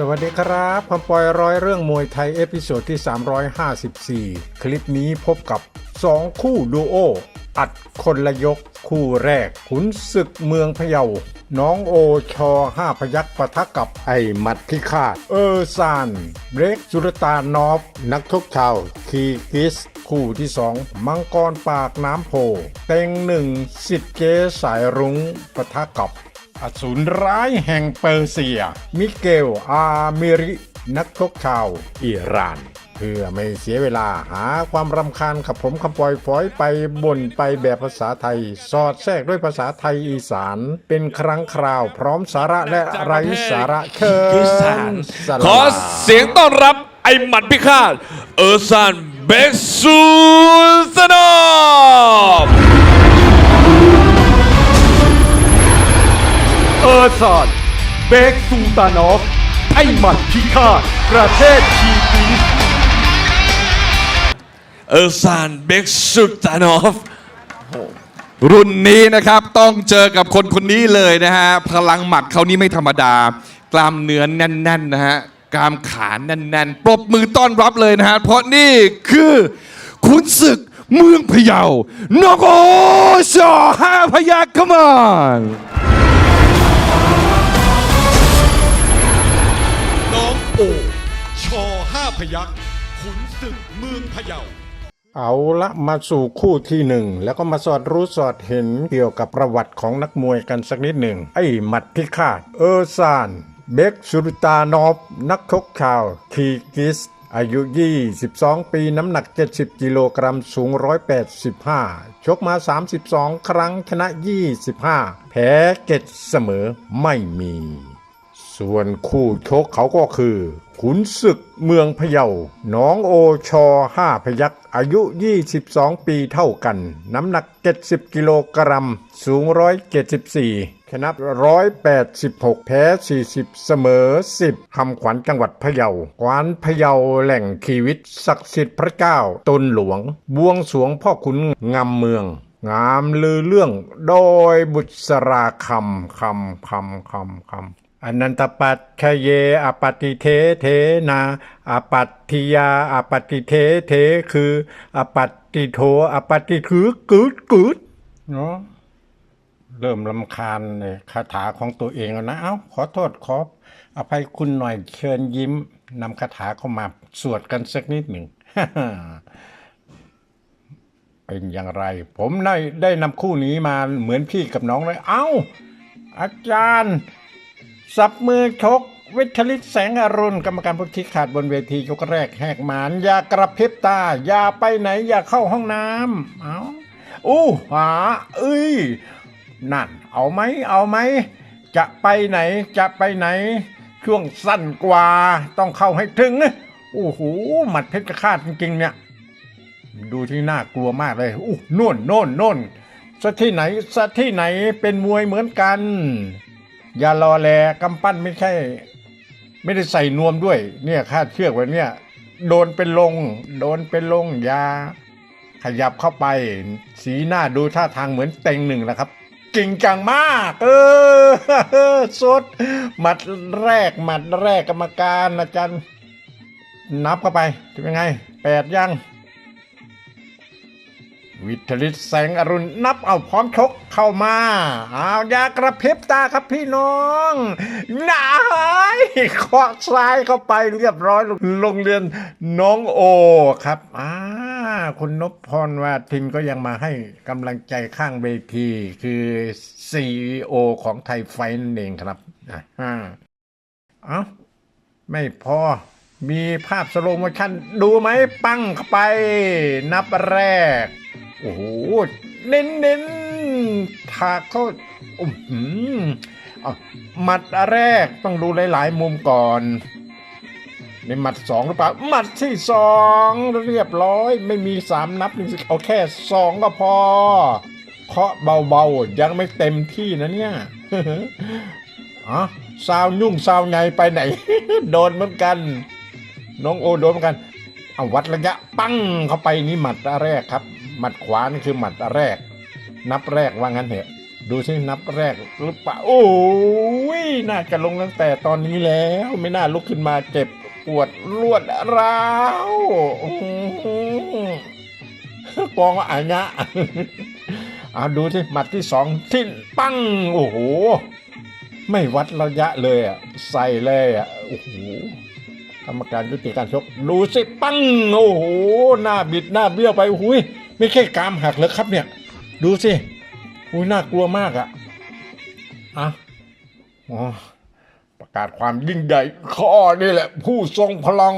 สวัสดีครับคำปอยร้อยเรื่องมวยไทยเอพิโซดที่ 354 คลิปนี้พบกับ 2 คู่ดูโอ อัดคนละยก คู่แรก ขุนศึกเมืองพะเยา น้องโอชอห้าพยักปะทะกับไอหมัดพิฆาตเออซาน เบรกสุรตานอฟ นักชกชาว คีกิส คู่ที่สองมังกรปากน้ำโพ เต็งหนึ่งสิทธิเจสายรุ้งปะทะกับ อสูรร้ายแห่งเปอร์เซีย มิเกล อามิริ นักชกชาวอิหร่าน เพื่อไม่เสียเวลาหาความรำคาญกับผมคำปล่อยฝอยไปบ่นไปแบบภาษาไทย สอดแทรกด้วยภาษาไทยอีสาน เป็นครั้งคราวพร้อมสาระและไร้สาระเชิอีสาญนขอเสียงต้อนรับไอ้หมัดพิฆาตเออร์ซันเบกซูสนอ เออร์ซานเบกซูตานอฟ ไอหมัดพิฆาตประเทศคีกีสเออร์ซันเบกซูตานอฟ รุ่นนี้นะครับต้องเจอกับคนคนนี้เลยนะฮะ พลังหมัดเขานี่ไม่ธรรมดา กล้ามเนื้อแน่นๆนะฮะ กล้ามขาแน่นๆ ปรบมือต้อนรับเลยนะฮะ เพราะนี่คือขุนศึกเมืองพะเยานกโอชอห้าพยักขมาน โอชอห้าพยักขุนศึกเมืองพะเยา เอาละมาสู่คู่ที่หนึ่งแล้วก็มาสอดรู้สอดเห็นเกี่ยวกับประวัติของนักมวยกันสักนิดหนึ่ง ไอ้หมัดพิฆาตเออร์ซาน เบกสุรตานอฟ นักชกชาวคีกิสอายุ 22 ปี น้ำหนัก 70 กิโลกรัม สูง 185 ชกมา 32 ครั้ง ชนะ 25 แพ้เกตเสมอไม่มี ส่วนคู่ชกเขาก็คือ ขุนศึกเมืองพะเยาน้องโอชอห้าพยักอายุ 22 ปีเท่ากัน น้ำหนัก 70 กิโลกรัม สูง 174ชนะ186 แพ้ 40 เสมอ 10คำขวัญจังหวัดพะเยาขวานพะเยาแหล่งชีวิต ศักดิ์สิทธิ์พระเจ้าตนหลวง บวงสรวงพ่อขุนงามเมืองงามลือเรื่องโดยบุษราคำคำคำคำคำ อนันตปัจชเยอปฏิเทเทนาอปัตติยาอปฏิเทเทคืออปัตติโทอปฏิคือกึดกึดเนาะเริ่มลำคาญเลยคาถาของตัวเองแล้วนะเอ้าขอโทษขออภัยคุณหน่อยเชิญยิ้มนำคาถาเข้ามาสวดกันสักนิดหนึ่งเป็นอย่างไร ผมได้ได้นำคู่นี้มาเหมือนพี่กับน้องเลย เอ้า อาจารย์ สับมือชกวิทลิตแสงอรุณกรรมการผู้ชี้ขาดบนเวทียกแรกแหกหมานอย่ากระพริบตา อย่าไปไหนอย่าเข้าห้องน้ำเอาอู้หาเอ้ยนั่น เอาไหมเอาไหมจะไปไหนจะไปไหน ช่วงสั้นกว่าต้องเข้าให้ถึงโอ้โหหมัดเพชรฆาตจริงๆเนี่ย ดูที่น่ากลัวมากเลยอู้โน่นโน่นโน่นสะที่ไหนสะที่ไหนเป็นมวยเหมือนกัน อย่ารอแลกำปั้นไม่ใช่ ไม่ได้ใส่นวมด้วย เนี่ยคาดเชือกไว้เนี่ย โดนเป็นลง โดนเป็นลงอยาขยับเข้าไป สีหน้าดูท่าทางเหมือนเต็งหนึ่งนะครับจริงจังมาก เออสดหมัดแรกหมัดแรกกรรมการอาจารย์นับเข้าไปเป็นไงแปดยัง วิทลิตแสงอรุณนับเอาพร้อมชกเข้ามาเอาอยากระพริบตาครับพี่น้องนายเคาซ้ายเข้าไปเรียบร้อยโรงเรียนน้องโอครับอ่าคุณนพพรวาทินก็ยังมาให้กำลังใจข้างเวทีคือซีอของไทยไฟท์นั่นเองครับอ่าเอ้าไม่พอมีภาพสโลโมชั่นดูไหม ปั้งเข้าไป นับแรก โอ้โห เน้นเน้นถากเขาอืมอาหมัดแรกต้องดูหลาย ๆ มุมก่อนในหมัดสองหรือเปล่าหมัดที่สองเรียบร้อย ไม่มีสามนับนี่เอาแค่สองก็พอเคาะเบาๆ ยังไม่เต็มที่นะเนี่ยอ๋อซาวยุ่งซาวไงไปไหน โดนเหมือนกัน น้องโอโดนเหมือนกัน เอาวัดระยะปั้งเข้าไปนี่หมัดแรกครับ หมัดขวานี่คือหมัดแรก นับแรกว่างั้นเถอะ ดูสินับแรกหรือเปล่าโอ้ยน่าจะลงตั้งแต่ตอนนี้แล้ว ไม่น่าลุกขึ้นมาเจ็บปวดรวดร้าวอื้อหือกองอัญญะเอาดูสิหมัดที่สองที่ปั้งโอ้โห ไม่วัดระยะเลยอะใส่เลยอะโอ้โห รรมการยุติการชกดูสิปั้งโอ้โหหน้าบิดหน้าเบี้ยวไปหุยไม่ใช่กรามหักเลยครับเนี่ย ดูสิอุ้ยน่ากลัวมากอะอะอ๋อประกาศความยิ่งใหญ่ข้อนี่แหละ ผู้ทรงพลัง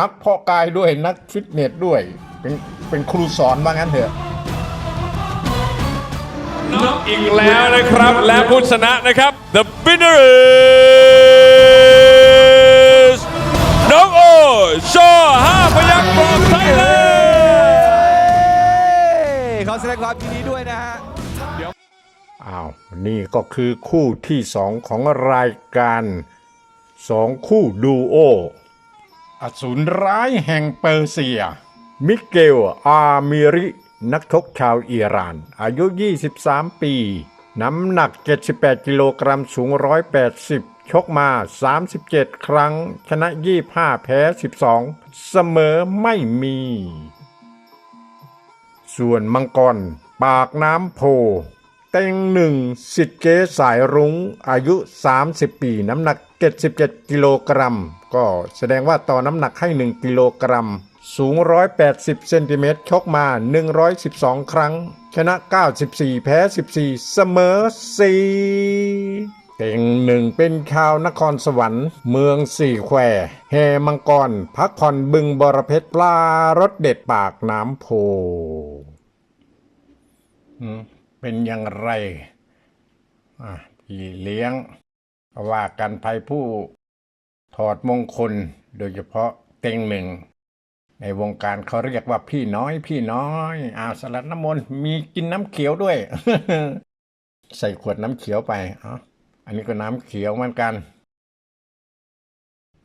นักเพาะกายด้วยนักฟิตเนสด้วย เป็นเป็นครูสอนว่างั้นเถอะนอกอีกแล้วนะครับ และผู้ชนะนะครับ the winner is น้องโอชอห้าพยักษ์ from Thailand ขอแสดงความยินดีด้วยนะฮะอ้าวนี่ก็คือคู่ที่สองของรายการสองคู่ดูโออสูรร้ายแห่งเปอร์เซีย มิเกล อามิริ นักชกชาวอิหร่าน อายุ 23 ปี น้ำหนัก 78 กิโลกรัม สูง 180 ชกมา 37 ครั้ง ชนะ 25 แพ้ 12 เสมอไม่มี ส่วนมังกร ปากน้ำโพ เต็งหนึ่งสิทธิ์เจสายรุง้ง อายุ 30 ปี น้ำหนัก 77 กิโลกรัม ก็แสดงว่าต่อน้ำหนักให้ 1 กิโลกรัม สูง 180 เซนติเมตร ชกมา 112 ครั้ง ชนะ 94 แพ้ 14 เสมอ 4 เต็งหนึ่งเป็นชาวนครสวรรค์ เมืองสี่แควแห่มังกรพักผ่อนบึงบรเพชรปลารสเด็ดปากน้ำโพเป็นอย่างไรพี่เลี้ยงว่ากันภัยผู้ถอดมงคล โดยเฉพาะเต็งหนึ่ง ในวงการเขาเรียกว่าพี่น้อยพี่น้อยอาสลัดน้ำมนต์มีกินน้ำเขียวด้วย ใส่ขวดน้ำเขียวไปอ๋อ อันนี้ก็น้ำเขียวเหมือนกัน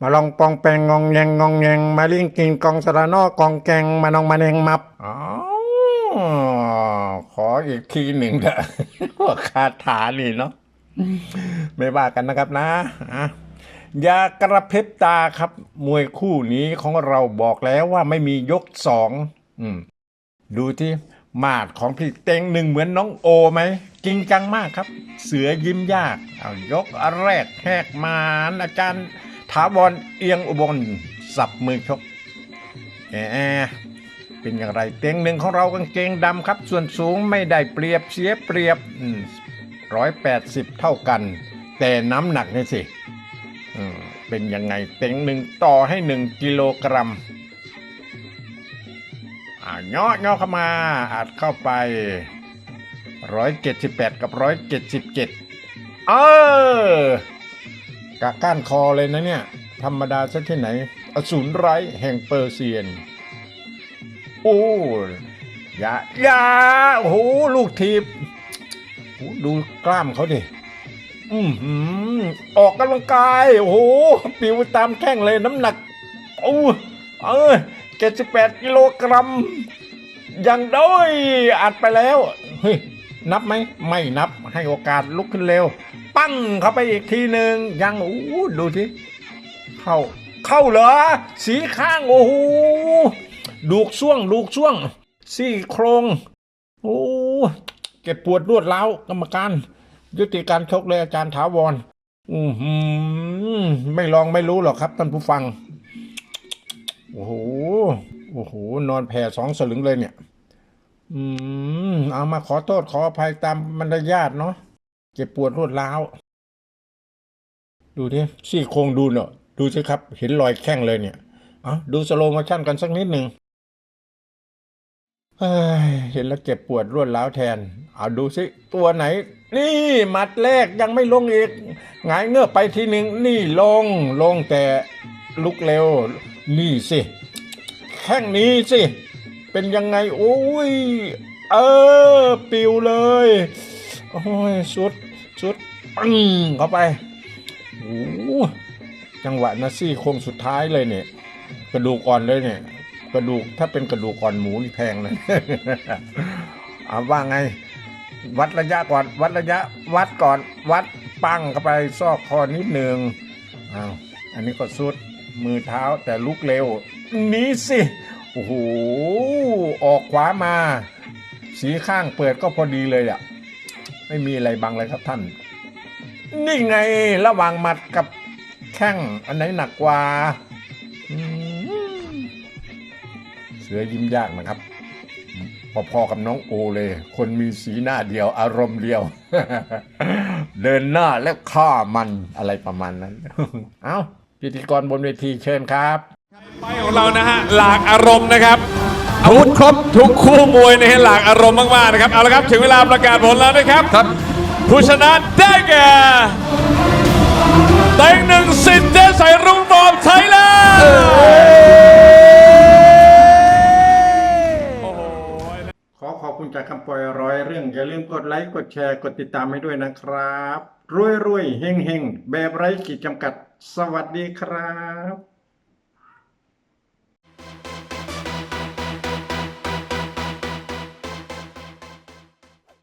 มาลองปองแปงงองแยงงองแยงมาลิงกินกองสระนอกองแกงมานองมาเนงมับอ๋อขออีกทีหนึ่งเถอะว่าคาถานี่เนาะไม่ว่ากันนะครับนะอะอย่ากระพริบตาครับ มวยคู่นี้ของเราบอกแล้วว่าไม่มียกสอง อืม ดูที่ มาดของพี่เต็งหนึ่งเหมือนน้องโอไหมจริงจังมากครับ เสือยิ้มยากเอายกแรกแหกมานอาจารย์ถาวรเอียงอุบลสับมือชกแอะเป็นอย่างไรเต็งหนึ่งของเรากางเกงดำครับ ส่วนสูงไม่ได้เปรียบเสียเปรียบร้อยแปดสิบเท่ากัน แต่น้ำหนักนี่สิเป็นยังไงเต็งหนึ่งต่อให้หนึ่งกิโลกรัม อ่าย่อย่อเข้ามาอัดเข้าไปร้อยเจ็ดสิบแปดกับร้อยเจ็ดสิบเจ็ดเออกะก้านคอเลยนะเนี่ย ธรรมดาซะที่ไหน อสูรไร้แห่งเปอร์เซียน โอ้อย่าอย่าโอ้โหลูกทีบโอ้ดูกล้ามเขาดิอืมหืมออกกำลังกาย โอ้โห ปิวตามแข้งเลยน้ำหนักโอ้เออเจ็ดสิบแปดกิโลกรัม ยังด้อยอัดไปแล้วเฮ้ยนับไหมไม่นับให้โอกาสลุกขึ้นเร็ว ปั้งเข้าไปอีกทีหนึ่งยังโอ้ดูทีเข้า เข้าเหรอ สีข้างโอ้โหดูกช่วงดูกช่วง ซี่โครงโอ้เก็บปวดรวดร้าวกรรมการ ยุติการชกเลยอาจารย์ถาวรอือหือไม่ลองไม่รู้หรอกครับท่านผู้ฟัง โอ้โห โอ้โห นอนแผ่สองสลึงเลยเนี่ย อืม เอามาขอโทษขออภัยตามมารยาทเนาะ เจ็บปวดรวดร้าว ดูดิซี่โครงดูเนาะ ดูสิครับ เห็นรอยแข้งเลยเนี่ยเอาดูสโลโมชั่นกันสักนิดหนึ่งเฮ้ยเห็นแล้วเจ็บปวดรวดร้าวแทน เอาดูสิ ตัวไหน นี่มัดแรกยังไม่ลงอีกหงายเงือบไปทีหนึ่งนี่ลงลงแต่ลุกเร็ว นี่สิ แข้งนี้สิ เป็นยังไง โอ้ย เออ ปิวเลย โอ้ย สุด สุดปังเข้าไปโอ้โหจังหวะนาซี่โคงสุดท้ายเลยเนี่ย กระดูกอ่อนเลยเนี่ย กระดูกถ้าเป็นกระดูกอ่อนหมูนี่แพงเลยเอาว่าไง วัดระยะก่อน วัดระยะ วัดก่อน วัดปั้งเข้าไปซอกคอนิดหนึ่งอ้าวอันนี้ก็สุดมือเท้าแต่ลุกเร็ว นี้สิ โอ้โห ออกขวามา สีข้างเปิดก็พอดีเลยอะ ไม่มีอะไรบังเลยครับท่าน นี่ไงระหว่างหมัดกับแข้งอันไหนหนักกว่า เสือยิ้มยากนะครับ พอๆกับน้องโอเลย คนมีสีหน้าเดียว อารมณ์เดียว เดินหน้าแล้วฆ่ามันอะไรประมาณนั้น เอ้าพิธีกรบนเวทีเชิญครับ ไปของเรานะฮะหลากอารมณ์นะครับอาวุธครบทุกคู่มวยนะฮะหลากอารมณ์มากๆนะครับเอาละครับถึงเวลาประกาศผลแล้วนะครับครับ ผู้ชนะได้แก่เต็งหนึ่งสิทธิ์เจสายรุ่งรอบไทยแลนด์โอ้โหขอขอบคุณจากคำปล่อยร้อยเรื่อง อย่าลืมกดไลค์กดแชร์กดติดตามให้ด้วยนะครับ รวยรวยๆเฮงเฮงๆแบบไร้ขีดจำกัด สวัสดีครับ